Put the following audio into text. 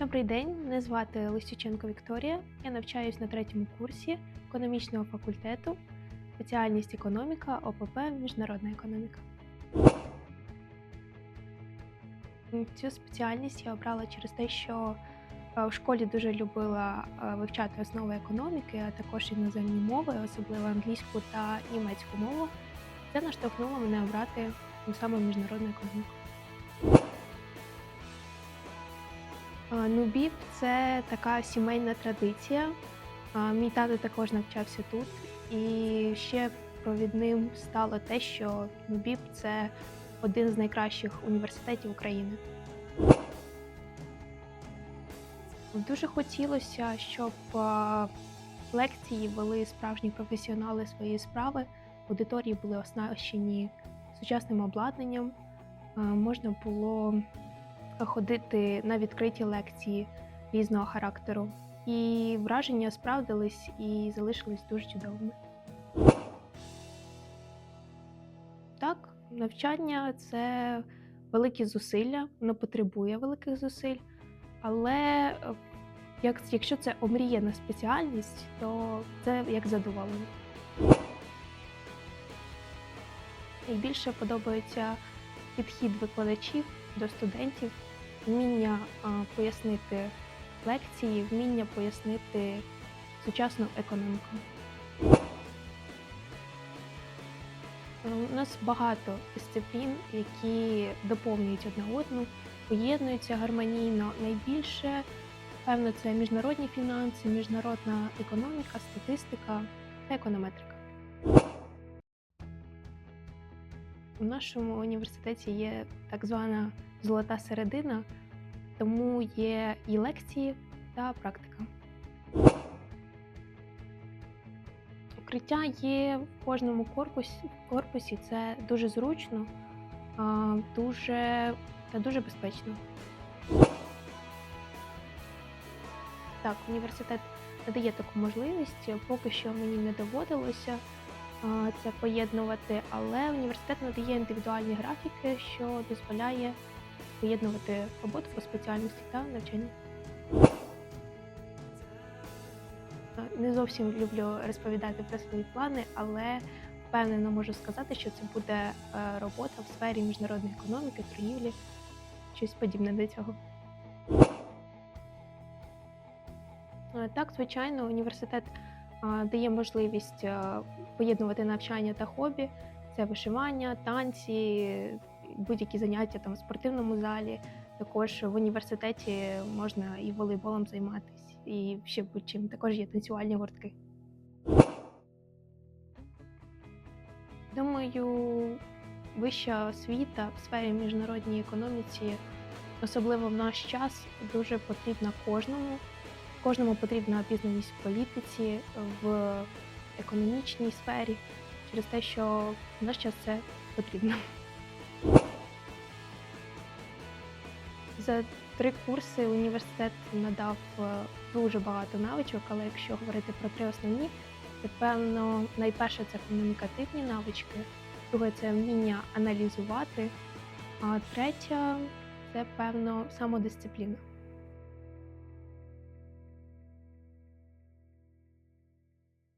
Добрий день, мене звати Лисюченко Вікторія. Я навчаюсь на третьому курсі економічного факультету, спеціальність економіка, ОПП, міжнародна економіка. Цю спеціальність я обрала через те, що е, в школі дуже любила е, вивчати основи економіки, а також іноземні мови, особливо англійську та німецьку мову. Це наштовхнуло мене обрати саме міжнародну економіку. А, Нубів це така сімейна традиція. Мій тато також навчався тут. І ще провідним стало те, що Нубів це один з найкращих університетів України. Дуже хотілося, щоб лекції вели справжні професіонали своєї справи, аудиторії були оснащені сучасним обладнанням, можна було ходити на відкриті лекції різного характеру. І враження справдились і залишились дуже чудовими. Так, навчання це великі зусилля, воно потребує великих зусиль, але як, якщо це омріяна спеціальність, то це як задоволення. Найбільше подобається підхід викладачів до студентів, вміння пояснити лекції, вміння пояснити сучасну економіку. Е, У нас багато дисциплін, які доповнюють одна одну, поєднуються гармонійно. Найбільше, певно, це міжнародні фінанси, міжнародна економіка, статистика та економетрика. У нашому університеті є так звана золота середина, тому є і лекції та практика. Укриття є в кожному корпусі, корпусі це дуже зручно, дуже та дуже безпечно. Так, університет надає таку можливість. Поки що мені не доводилося це поєднувати, але університет надає індивідуальні графіки, що дозволяє поєднувати роботу по спеціальності та навчання. Е, Не зовсім люблю розповідати про свої плани, але впевнено можу сказати, що це буде е, робота в сфері міжнародної економіки, торгівлі, щось подібне до цього. Е, Так, звичайно, університет дає можливість поєднувати навчання та хобі. Це вишивання, танці, будь-які заняття там в спортивному залі. Також в університеті можна і волейболом займатися, і ще будь-чим. Також є танцювальні гуртки. Думаю, вища освіта в сфері міжнародній економіці, особливо в наш час, дуже потрібна кожному. Кожному потрібна обізнаність в політиці, в економічній сфері, через те, що в наш час це потрібно. За три курси університет надав е, дуже багато навичок, але якщо говорити про три основні, то певно найперше це комунікативні навички, друге це вміння аналізувати, а третє це певно самодисципліна.